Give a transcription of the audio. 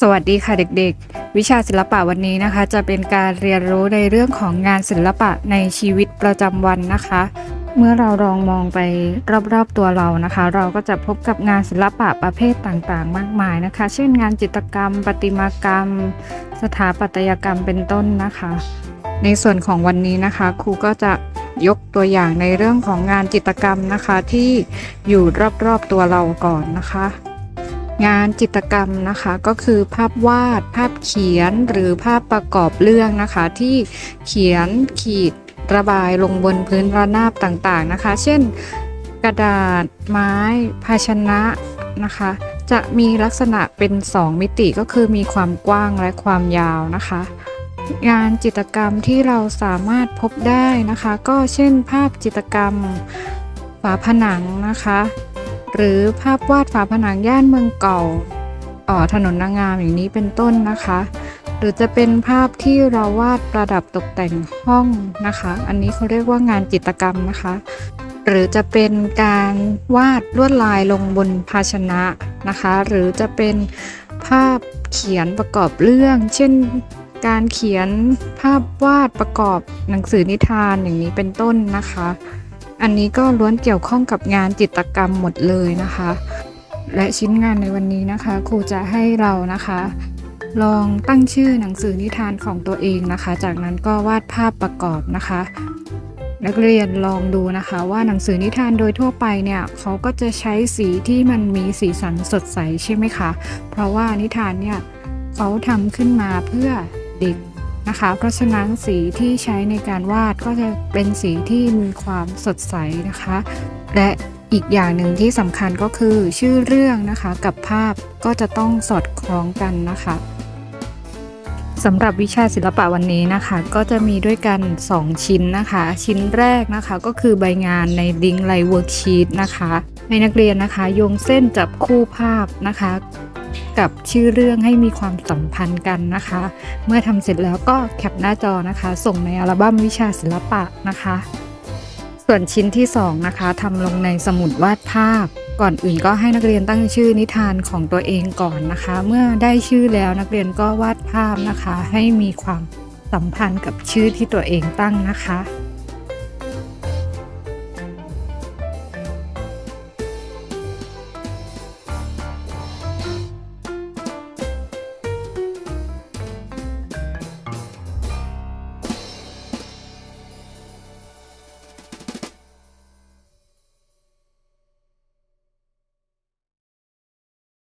สวัสดีค่ะเด็กๆ วิชาศิลปะวันนี้นะคะ จะเป็นการเรียนรู้ในเรื่องของงานศิลปะในชีวิตประจำวันนะคะ เมื่อเราลองมองไปรอบๆตัวเรานะคะ เราก็จะพบกับงานศิลปะประเภทต่างๆ มากมายนะคะ เช่นงานจิตรกรรม ประติมากรรม สถาปัตยกรรมเป็นต้นนะคะ ในส่วนของวันนี้นะคะครูก็จะยกตัวอย่างในเรื่องของงานจิตรกรรมนะคะที่อยู่รอบๆตัวเราก่อนนะคะ งานจิตรกรรมนะคะก็คือภาพวาด ภาพเขียนหรือภาพประกอบเรื่องนะคะ ที่เขียนขีดระบายลงบนพื้นระนาบต่างๆนะคะ เช่น กระดาษไม้ ภาชนะนะคะ จะมีลักษณะเป็น 2 มิติก็คือมีความกว้างและความยาวนะคะ งานจิตรกรรมที่เราสามารถพบได้นะคะ ก็เช่น ภาพจิตรกรรมฝาผนังนะคะ หรือภาพวาดฝาผนังย่านเมืองเก่าออถนนนางงามอย่างนี้เป็นต้นนะคะ หรือจะเป็นภาพที่เราวาดประดับตกแต่งห้องนะคะ อันนี้เขาเรียกว่างานจิตรกรรมนะคะ หรือจะเป็นการวาดลวดลายลงบนภาชนะนะคะ หรือจะเป็นภาพเขียนประกอบเรื่อง เช่นการเขียนภาพวาดประกอบหนังสือนิทานอย่างนี้เป็นต้นนะคะ อันนี้ก็ล้วนเกี่ยวข้องกับงานจิตรกรรมหมดเลยนะคะ และชิ้นงานในวันนี้นะคะ ครูจะให้เรานะคะ ลองตั้งชื่อหนังสือนิทานของตัวเองนะคะ จากนั้นก็วาดภาพประกอบนะคะ นักเรียนลองดูนะคะว่าหนังสือนิทานโดยทั่วไปเนี่ยเขาก็จะใช้สีที่มันมีสีสันสดใสใช่ไหมคะ เพราะว่านิทานเนี่ยเขาทำขึ้นมาเพื่อเด็ก นะคะ เพราะฉะนั้นสีที่ใช้ในการวาดก็จะเป็นสีที่มีความสดใสนะคะ และอีกอย่างหนึ่งที่สำคัญก็คือชื่อเรื่องนะคะกับภาพก็จะต้องสอดคล้องกันนะคะสำหรับวิชาศิลปะวันนี้นะคะ ก็จะมีด้วยกัน 2 ชิ้นนะคะ ชิ้นแรกนะคะก็คือใบงานในลิงก์ไลเวิร์กชีตนะคะ ให้นักเรียนนะคะโยงเส้นจับคู่ภาพนะคะ กับชื่อเรื่องให้มีความสัมพันธ์กันนะคะ เมื่อทำเสร็จแล้วก็แคปหน้าจอนะคะ ส่งในอัลบั้มวิชาศิลปะนะคะ ส่วนชิ้นที่ 2 นะคะทำลงในสมุดวาดภาพ ก่อนอื่นก็ให้นักเรียนตั้งชื่อนิทานของตัวเองก่อนนะคะ เมื่อได้ชื่อแล้วนักเรียนก็วาดภาพนะคะ ให้มีความสัมพันธ์กับชื่อที่ตัวเองตั้งนะคะ